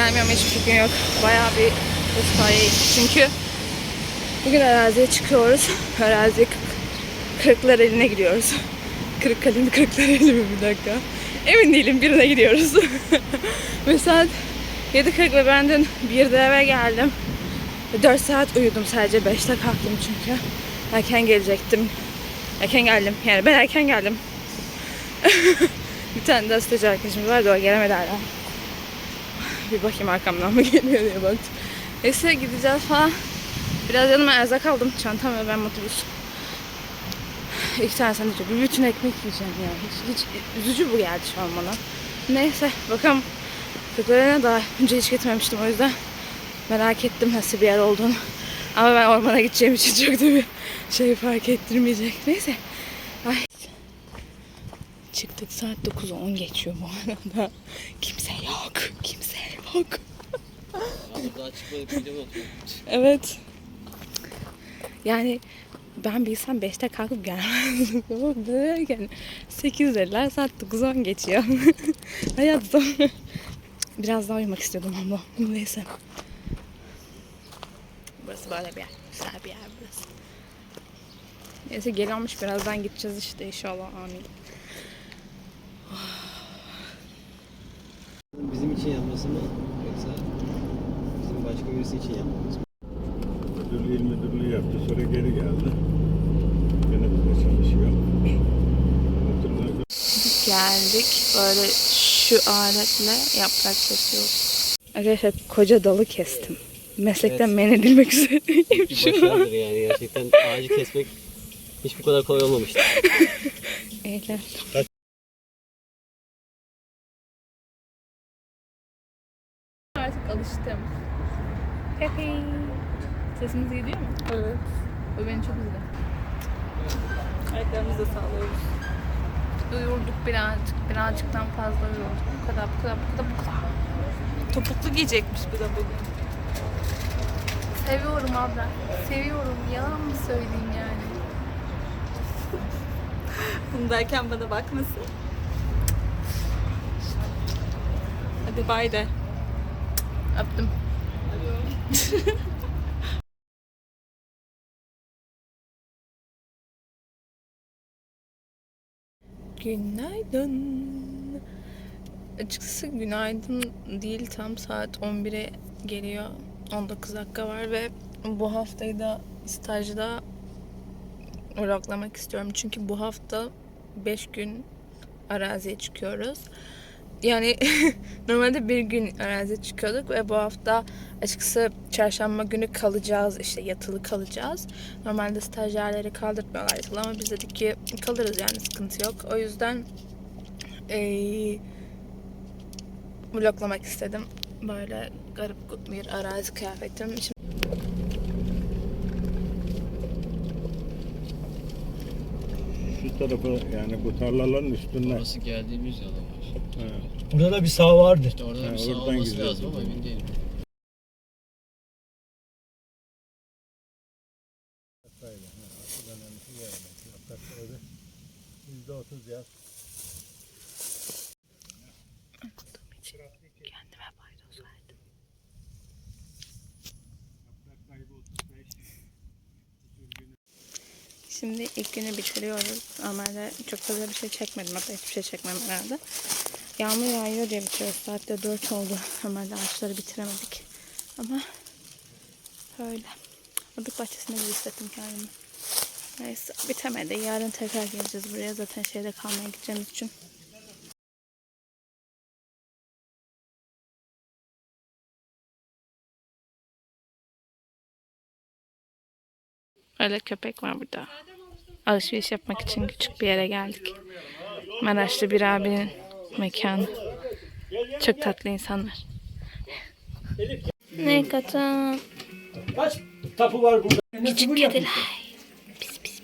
gelmiyor ama hiçbir fikrim yok. Bayağı bir ıspaya Çünkü bugün araziye çıkıyoruz. Araziye kırklar eline gidiyoruz. Kırıkkale mi kırklar eli mi bir dakika. Emin değilim birine gidiyoruz. ve saat 7.40 ve ben dün 1'de eve geldim. Ve 4 saat uyudum sadece 5'te kalktım çünkü. Erken gelecektim. Erken geldim. Yani ben erken geldim. bir tane daha stajyer arkadaşımız vardı o gelemedi hala. Bir bakayım arkamdan mı geliyor diye baktım. Neyse gideceğiz falan. Biraz yanıma erzak aldım. Çantam ve ben otobüs. İki tane sandviç. Bir bütün ekmek yiyeceğim ya. Hiç, hiç üzücü bu geldi şu an bana. Neyse bakalım. Kırklarına daha önce hiç gitmemiştim o yüzden. Merak ettim nasıl bir yer olduğunu. Ama ben ormana gideceğim için çok da bir şey fark ettirmeyecek. Neyse. Ay. Çıktık saat 9'u 10 geçiyor bu arada. Kimse yok. Kimse mu Evet. Yani ben bilsem 5'te kalkıp gelmezdim. Ama derken 8'deler saat 9-10 geçiyor. Hayat zor. Biraz daha uyumak istiyordum ama neyse. Burası böyle bir yer. Güzel bir yer burası. Neyse geliyormuş birazdan gideceğiz işte inşallah amin. Bizim için yapması mı yoksa bizim başka birisi için yapmamız mı? Müdürlüğü il müdürlüğü yaptı. Sonra geri geldi. Gene bizde çalışıyor. Geldik böyle şu aletle yaprak kesiyoruz. Arkadaşlar koca dalı kestim. Meslekten Evet. men edilmek üzereyim şu an. yani gerçekten ağacı kesmek hiç bu kadar kolay olmamıştı. Eğlen. Sesimiz gidiyor mu? Evet. O beni çok üzdü. Ayaklarımızı da sağlıyoruz. Uyurduk birazcık, birazcıktan fazla uyurduk. Bu kadar, bu kadar, bu kadar, bu kadar. Topuklu giyecekmiş bir de bugün. Seviyorum abla. Seviyorum. Yalan mı söyleyeyim yani? Bunu derken bana bakmasın. Hadi bay de. Öptüm. Günaydın. Açıkçası günaydın değil tam saat 11'e geliyor. 19 dakika var ve bu haftayı da stajda vloglamak istiyorum. Çünkü bu hafta 5 gün araziye çıkıyoruz. Yani normalde bir gün araziye çıkıyorduk ve bu hafta açıkçası çarşamba günü kalacağız işte yatılı kalacağız. Normalde stajyerleri kaldırtmıyorlar yatılı ama biz dedik ki kalırız yani sıkıntı yok. O yüzden eee vloglamak istedim. Böyle garip bir arazi kıyafetim. Şimdi tarafı yani bu tarlaların üstünden. Orası geldiğimiz ama. Ha. Burada da bir sağ vardı. İşte orada Ha, bir sağ oradan olması gidiyoruz lazım ama emin değilim. Yüzde otuz yaz. Şimdi ilk günü bitiriyoruz. Normalde çok fazla bir şey çekmedim. Hatta hiçbir şey çekmem herhalde. Yağmur yağıyor diye bitiriyoruz. Saatte 4 oldu. Normalde ağaçları bitiremedik. Ama öyle. Öbür bahçesinde bir hissettim kendimi. Neyse bitemedi. Yarın tekrar geleceğiz buraya. Zaten şeyde kalmaya gideceğimiz için. Öyle köpek var burada. Alışveriş yapmak için küçük bir yere geldik. Maraşlı bir abinin mekanı. Çok tatlı insanlar. Ne kadar Kaç tapu var burada? küçük kediler.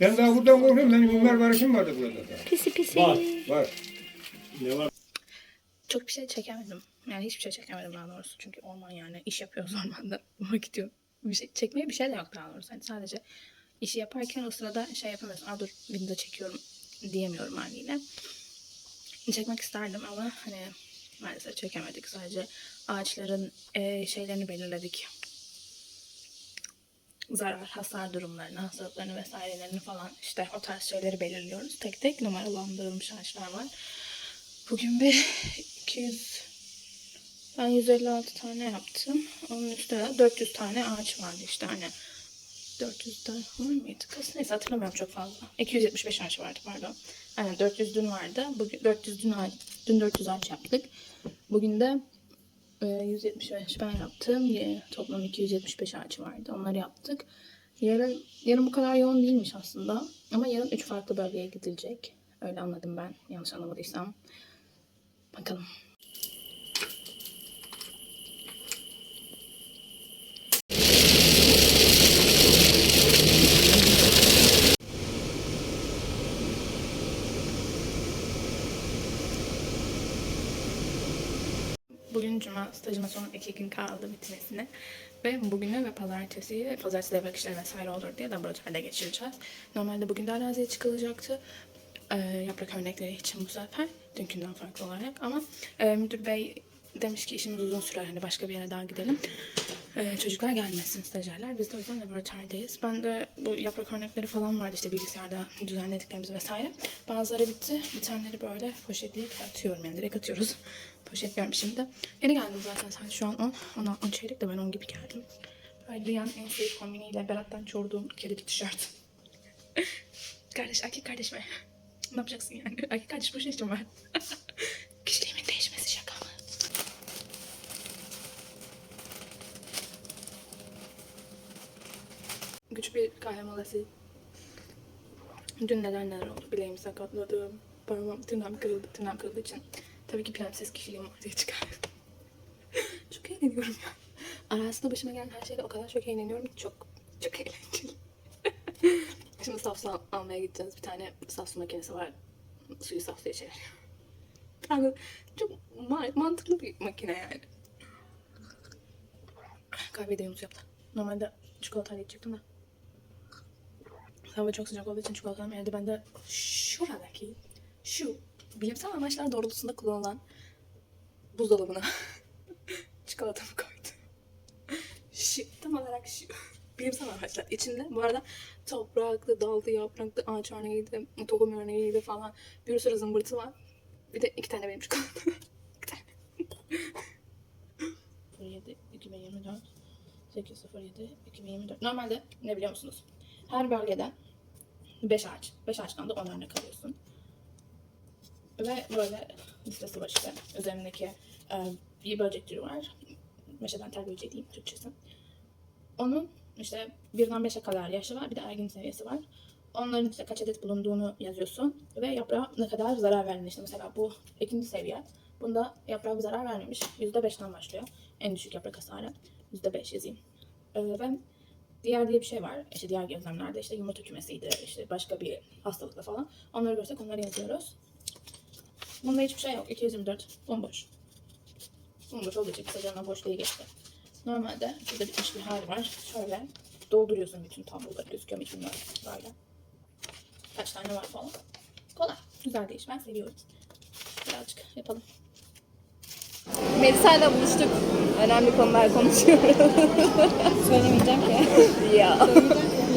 Ben daha buradan korkuyorum. Benim bunlar var kim vardı burada? Pisi pisi. Var. Var. Ne var? Çok bir şey çekemedim. Yani hiçbir şey çekemedim daha doğrusu. Çünkü orman yani iş yapıyoruz ormanda. Vakit yok. Bir şey, çekmeye bir şey de yok daha doğrusu. Hani sadece işi yaparken o sırada şey yapamıyorsun. Aa dur video çekiyorum diyemiyorum haliyle. Çekmek isterdim ama hani maalesef çekemedik. Sadece ağaçların e, şeylerini belirledik. Zarar, hasar durumlarını, hastalıklarını vesairelerini falan işte o tarz şeyleri belirliyoruz. Tek tek numaralandırılmış ağaçlar var. Bugün bir 200 ben 156 tane yaptım. Onun üstünde de 400 tane ağaç vardı işte hani 400 tane var mıydı kız? Neyse hatırlamıyorum çok fazla. 275 ağaç vardı pardon. Aynen 400 dün vardı. Bugün 400 dün ağaç, dün 400 ağaç yaptık. Bugün de e, 175 ben yaptım. Toplam 275 ağaç vardı. Onları yaptık. Yarın, yarın bu kadar yoğun değilmiş aslında. Ama yarın 3 farklı bölgeye gidilecek. Öyle anladım ben. Yanlış anlamadıysam. Bakalım. Bugün son iki gün kaldı bitmesine. Ve bugünü ve pazartesi, pazartesi devre işleri vesaire olur diye laboratuvarda geçireceğiz. Normalde bugün de araziye çıkılacaktı. Ee, yaprak örnekleri için bu sefer. Dünkünden farklı olarak. Ama e, müdür bey demiş ki işimiz uzun sürer. Hani başka bir yere daha gidelim. Ee, çocuklar gelmesin stajyerler. Biz de o yüzden laboratuvardayız. Ben de bu yaprak örnekleri falan vardı işte bilgisayarda düzenlediklerimiz vesaire. Bazıları bitti. Bir taneleri böyle poşetleyip atıyorum yani direkt atıyoruz. Poşetliyorum şimdi. Yeni geldim zaten sen şu an 10. 10, 10 çeyrek de ben 10 gibi geldim. Böyle dünyanın en sevdiğim kombiniyle Berat'tan çorduğum kedili tişört. kardeş, erkek kardeş mi? Ne yapacaksın yani? Erkek kardeş şey için var. Kişiliğimin değişmesi şaka mı? Küçük bir kahve molası. Dün neler neler oldu. Bileğimi sakatladım. Parmağım, tırnağım kırıldı. Tırnağım kırıldığı için tabii ki prenses kişiliğim ortaya çıkar. çok eğleniyorum ya. Arasında başıma gelen her şeyde o kadar çok eğleniyorum ki çok çok eğlenceli. Şimdi saf su al- almaya gideceğiz. Bir tane saf makinesi var. Suyu saf suya çeviriyor. Yani çok ma- mantıklı bir makine yani. Kahveyi de yumuşak yaptı. Normalde çikolatayla içecektim de. Hava çok sıcak olduğu için çikolatam evde bende şuradaki şu bilimsel amaçlar doğrultusunda kullanılan buzdolabına çikolatamı koydum. Şu tam olarak şu. Bilimsel amaçlar. İçinde bu arada topraklı, dallı, yapraklı, ağaç örneğiydi, tohum örneğiydi falan. Bir sürü zımbırtı var. Bir de iki tane benim çikolatam. iki tane. 07 2024 807 2024 Normalde ne biliyor musunuz? Her bölgeden 5 ağaç. 5 ağaçtan da 10 örnek alıyorsun. Ve böyle listesi var işte. Üzerindeki e, bir böcek türü var. Meşeden tel böceği diyeyim Türkçesi. Onun işte birden 5'e kadar yaşı var. Bir de ergin seviyesi var. Onların işte kaç adet bulunduğunu yazıyorsun. Ve yaprağa ne kadar zarar verdiğini işte mesela bu ikinci seviye. Bunda yaprağa bir zarar vermemiş. %5'ten başlıyor. En düşük yaprak hasarı. %5 yazayım. Ee, ve diğer diye bir şey var. İşte diğer gözlemlerde işte yumurta kümesiydi, işte başka bir hastalıkla falan. Onları görsek onları yazıyoruz. Bunda hiçbir şey yok. 224 bomboş. Bomboş olduğu için kısaca boş diye geçti. Normalde burada bitmiş bir hali var. Şöyle dolduruyorsun bütün tabloları. Gözüküyor mu hiç bilmiyorum. Böyle. Kaç tane var falan. Kolay. Güzel değiş. Ben seviyorum. Birazcık yapalım. Melisa'yla buluştuk. Önemli konular konuşuyoruz. Söylemeyeceğim ki. ya.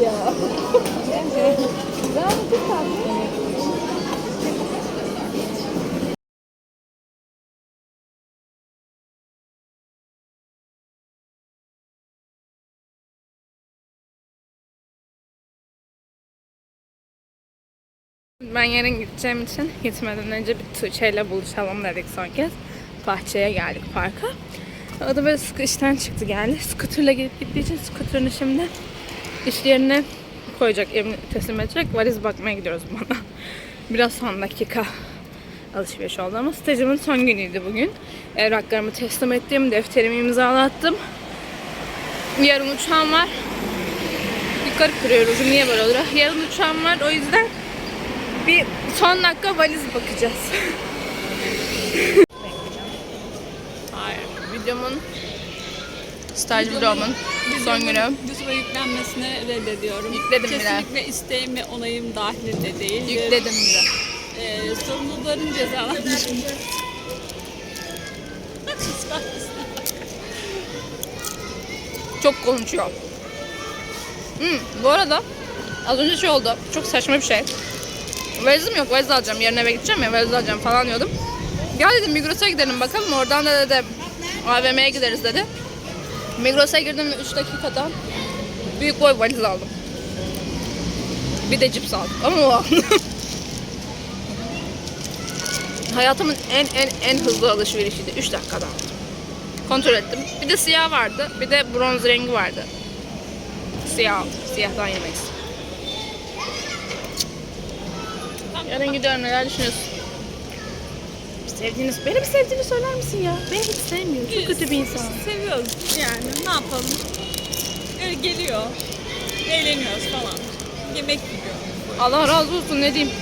ya. Güzel mi? Çok tatlı. Ben yarın gideceğim için gitmeden önce bir Tuğçe'yle buluşalım dedik son kez. Bahçeye geldik parka. O da böyle işten çıktı geldi. Scooter'la gelip gittiği için scooter'ını şimdi iş yerine koyacak, evine teslim edecek. Valiz bakmaya gidiyoruz bana. Biraz son dakika alışveriş oldu ama stajımın son günüydü bugün. Evraklarımı teslim ettim, defterimi imzalattım. Yarın uçağım var. Yukarı kırıyor rujum niye böyle oluyor? Yarın uçağım var o yüzden bir son dakika valiz bakacağız. videomun staj vlogumun son günü. YouTube'a yüklenmesini reddediyorum. Yükledim Kesinlikle bile. Kesinlikle isteğim ve onayım dahilinde değil. Yükledim bile. Ee, sorumluların cezalandırılması. Çok konuşuyor. Hmm, bu arada az önce şey oldu. Çok saçma bir şey. Valizim yok. Valiz alacağım. Yarın eve gideceğim ya. Valiz alacağım falan diyordum. Ya dedim Migros'a gidelim bakalım. Oradan da dedim AVM'ye gideriz dedi. Migros'a girdim ve 3 dakikada büyük boy valiz aldım. Bir de cips aldım. Ama o aldım. Hayatımın en en en hızlı alışverişiydi. 3 dakikada. Kontrol ettim. Bir de siyah vardı. Bir de bronz rengi vardı. Siyah. Siyahtan yemek istedim. Yarın gidiyorum. Neler düşünüyorsun? Sevdiğiniz, beni mi sevdiğini söyler misin ya? Beni hiç sevmiyor. Çok kötü bir insan. Seviyoruz yani ne yapalım. Öyle geliyor. Eğleniyoruz falan. Yemek yiyor. Allah razı olsun ne diyeyim.